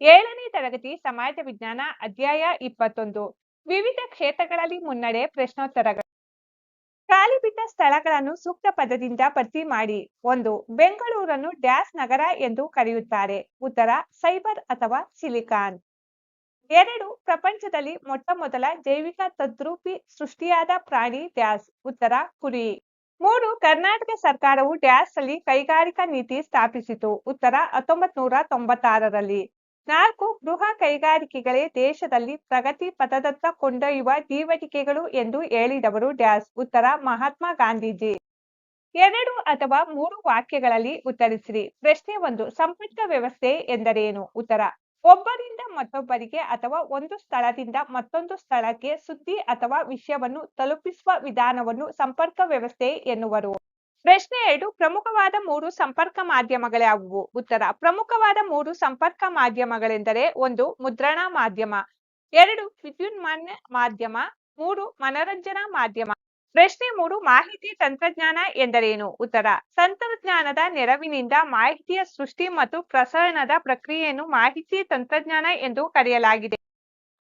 ಏಳನೇ ತರಗತಿ ಸಮಾಜ ವಿಜ್ಞಾನ ಅಧ್ಯಾಯ ಇಪ್ಪತ್ತೊಂದು. ವಿವಿಧ ಕ್ಷೇತ್ರಗಳಲ್ಲಿ ಮುನ್ನಡೆ ಪ್ರಶ್ನೋತ್ತರಗಳು. ಖಾಲಿ ಬಿದ್ದ ಸ್ಥಳಗಳನ್ನು ಸೂಕ್ತ ಪದದಿಂದ ಭರ್ತಿ ಮಾಡಿ. ಒಂದು, ಬೆಂಗಳೂರನ್ನು ಡ್ಯಾಸ್ ನಗರ ಎಂದು ಕರೆಯುತ್ತಾರೆ. ಉತ್ತರ, ಸೈಬರ್ ಅಥವಾ ಸಿಲಿಕಾನ್. ಎರಡು, ಪ್ರಪಂಚದಲ್ಲಿ ಮೊಟ್ಟ ಮೊದಲ ಜೈವಿಕ ತದ್ರೂಪಿ ಸೃಷ್ಟಿಯಾದ ಪ್ರಾಣಿ ಡ್ಯಾಸ್ ಉತ್ತರ, ಕುರಿ. ಮೂರು, ಕರ್ನಾಟಕ ಸರ್ಕಾರವು ಡ್ಯಾಸ್ ಅಲ್ಲಿ ಕೈಗಾರಿಕಾ ನೀತಿ ಸ್ಥಾಪಿಸಿತು. ಉತ್ತರ ಹತ್ತೊಂಬತ್ ನೂರ ತೊಂಬತ್ತಾರರಲ್ಲಿ. ನಾಲ್ಕು ಗೃಹ ಕೈಗಾರಿಕೆಗಳೇ ದೇಶದಲ್ಲಿ ಪ್ರಗತಿ ಪಥದತ್ತ ಕೊಂಡೊಯ್ಯುವ ದೀವಟಿಕೆಗಳು ಎಂದು ಹೇಳಿದವರು ಡ್ಯಾಸ್. ಉತ್ತರ, ಮಹಾತ್ಮ ಗಾಂಧೀಜಿ. ಎರಡು ಅಥವಾ ಮೂರು ವಾಕ್ಯಗಳಲ್ಲಿ ಉತ್ತರಿಸಿರಿ. ಪ್ರಶ್ನೆ ಒಂದು, ಸಂಪರ್ಕ ವ್ಯವಸ್ಥೆ ಎಂದರೇನು? ಉತ್ತರ, ಒಬ್ಬರಿಂದ ಮತ್ತೊಬ್ಬರಿಗೆ ಅಥವಾ ಒಂದು ಸ್ಥಳದಿಂದ ಮತ್ತೊಂದು ಸ್ಥಳಕ್ಕೆ ಸುದ್ದಿ ಅಥವಾ ವಿಷಯವನ್ನು ತಲುಪಿಸುವ ವಿಧಾನವನ್ನು ಸಂಪರ್ಕ ವ್ಯವಸ್ಥೆ ಎನ್ನುವರು. ಪ್ರಶ್ನೆ ಎರಡು, ಪ್ರಮುಖವಾದ ಮೂರು ಸಂಪರ್ಕ ಮಾಧ್ಯಮಗಳ್ಯಾವುವು ಉತ್ತರ, ಪ್ರಮುಖವಾದ ಮೂರು ಸಂಪರ್ಕ ಮಾಧ್ಯಮಗಳೆಂದರೆ ಒಂದು, ಮುದ್ರಣ ಮಾಧ್ಯಮ. ಎರಡು, ವಿದ್ಯುನ್ಮಾನ ಮಾಧ್ಯಮ. ಮೂರು, ಮನರಂಜನಾ ಮಾಧ್ಯಮ. ಪ್ರಶ್ನೆ ಮೂರು, ಮಾಹಿತಿ ತಂತ್ರಜ್ಞಾನ ಎಂದರೇನು? ಉತ್ತರ, ತಂತ್ರಜ್ಞಾನದ ನೆರವಿನಿಂದ ಮಾಹಿತಿಯ ಸೃಷ್ಟಿ ಮತ್ತು ಪ್ರಸರಣದ ಪ್ರಕ್ರಿಯೆಯನ್ನು ಮಾಹಿತಿ ತಂತ್ರಜ್ಞಾನ ಎಂದು ಕರೆಯಲಾಗಿದೆ.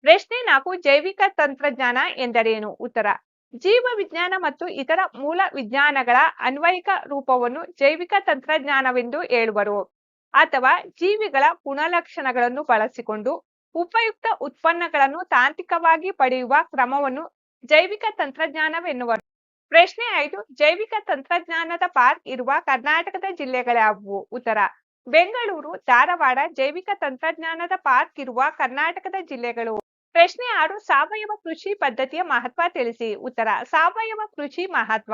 ಪ್ರಶ್ನೆ ನಾಲ್ಕು, ಜೈವಿಕ ತಂತ್ರಜ್ಞಾನ ಎಂದರೇನು? ಉತ್ತರ ಜೀವ ವಿಜ್ಞಾನ ಮತ್ತು ಇತರ ಮೂಲ ವಿಜ್ಞಾನಗಳ ಅನ್ವಯಿಕ ರೂಪವನ್ನು ಜೈವಿಕ ತಂತ್ರಜ್ಞಾನವೆಂದು ಹೇಳುವರು. ಅಥವಾ ಜೀವಿಗಳ ಗುಣಲಕ್ಷಣಗಳನ್ನು ಬಳಸಿಕೊಂಡು ಉಪಯುಕ್ತ ಉತ್ಪನ್ನಗಳನ್ನು ತಾಂತ್ರಿಕವಾಗಿ ಪಡೆಯುವ ಕ್ರಮವನ್ನು ಜೈವಿಕ ತಂತ್ರಜ್ಞಾನವೆನ್ನುವರು. ಪ್ರಶ್ನೆ ಐದು, ಜೈವಿಕ ತಂತ್ರಜ್ಞಾನದ ಪಾರ್ಕ್ ಇರುವ ಕರ್ನಾಟಕದ ಜಿಲ್ಲೆಗಳ್ಯಾವುವು ಉತ್ತರ, ಬೆಂಗಳೂರು, ಧಾರವಾಡ ಜೈವಿಕ ತಂತ್ರಜ್ಞಾನದ ಪಾರ್ಕ್ ಇರುವ ಕರ್ನಾಟಕದ ಜಿಲ್ಲೆಗಳು. ಪ್ರಶ್ನೆ ಆರು, ಸಾವಯವ ಕೃಷಿ ಪದ್ಧತಿಯ ಮಹತ್ವ ತಿಳಿಸಿ. ಉತ್ತರ, ಸಾವಯವ ಕೃಷಿ ಮಹತ್ವ.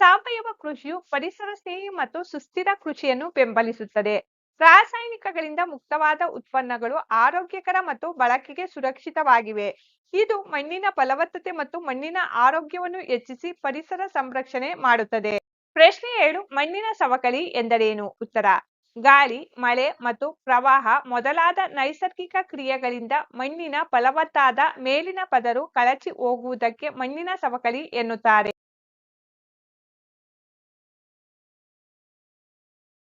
ಸಾವಯವ ಕೃಷಿಯು ಪರಿಸರ ಸ್ನೇಹಿ ಮತ್ತು ಸುಸ್ಥಿರ ಕೃಷಿಯನ್ನು ಬೆಂಬಲಿಸುತ್ತದೆ. ರಾಸಾಯನಿಕಗಳಿಂದ ಮುಕ್ತವಾದ ಉತ್ಪನ್ನಗಳು ಆರೋಗ್ಯಕರ ಮತ್ತು ಬಳಕೆಗೆ ಸುರಕ್ಷಿತವಾಗಿವೆ. ಇದು ಮಣ್ಣಿನ ಫಲವತ್ತತೆ ಮತ್ತು ಮಣ್ಣಿನ ಆರೋಗ್ಯವನ್ನು ಹೆಚ್ಚಿಸಿ ಪರಿಸರ ಸಂರಕ್ಷಣೆ ಮಾಡುತ್ತದೆ. ಪ್ರಶ್ನೆ ಏಳು, ಮಣ್ಣಿನ ಸವಕಳಿ ಎಂದರೇನು? ಉತ್ತರ ಗಾಳಿ, ಮಳೆ ಮತ್ತು ಪ್ರವಾಹ ಮೊದಲಾದ ನೈಸರ್ಗಿಕ ಕ್ರಿಯೆಗಳಿಂದ ಮಣ್ಣಿನ ಫಲವತ್ತಾದ ಮೇಲಿನ ಪದರು ಕಳಚಿ ಹೋಗುವುದಕ್ಕೆ ಮಣ್ಣಿನ ಸವಕಳಿ ಎನ್ನುತ್ತಾರೆ.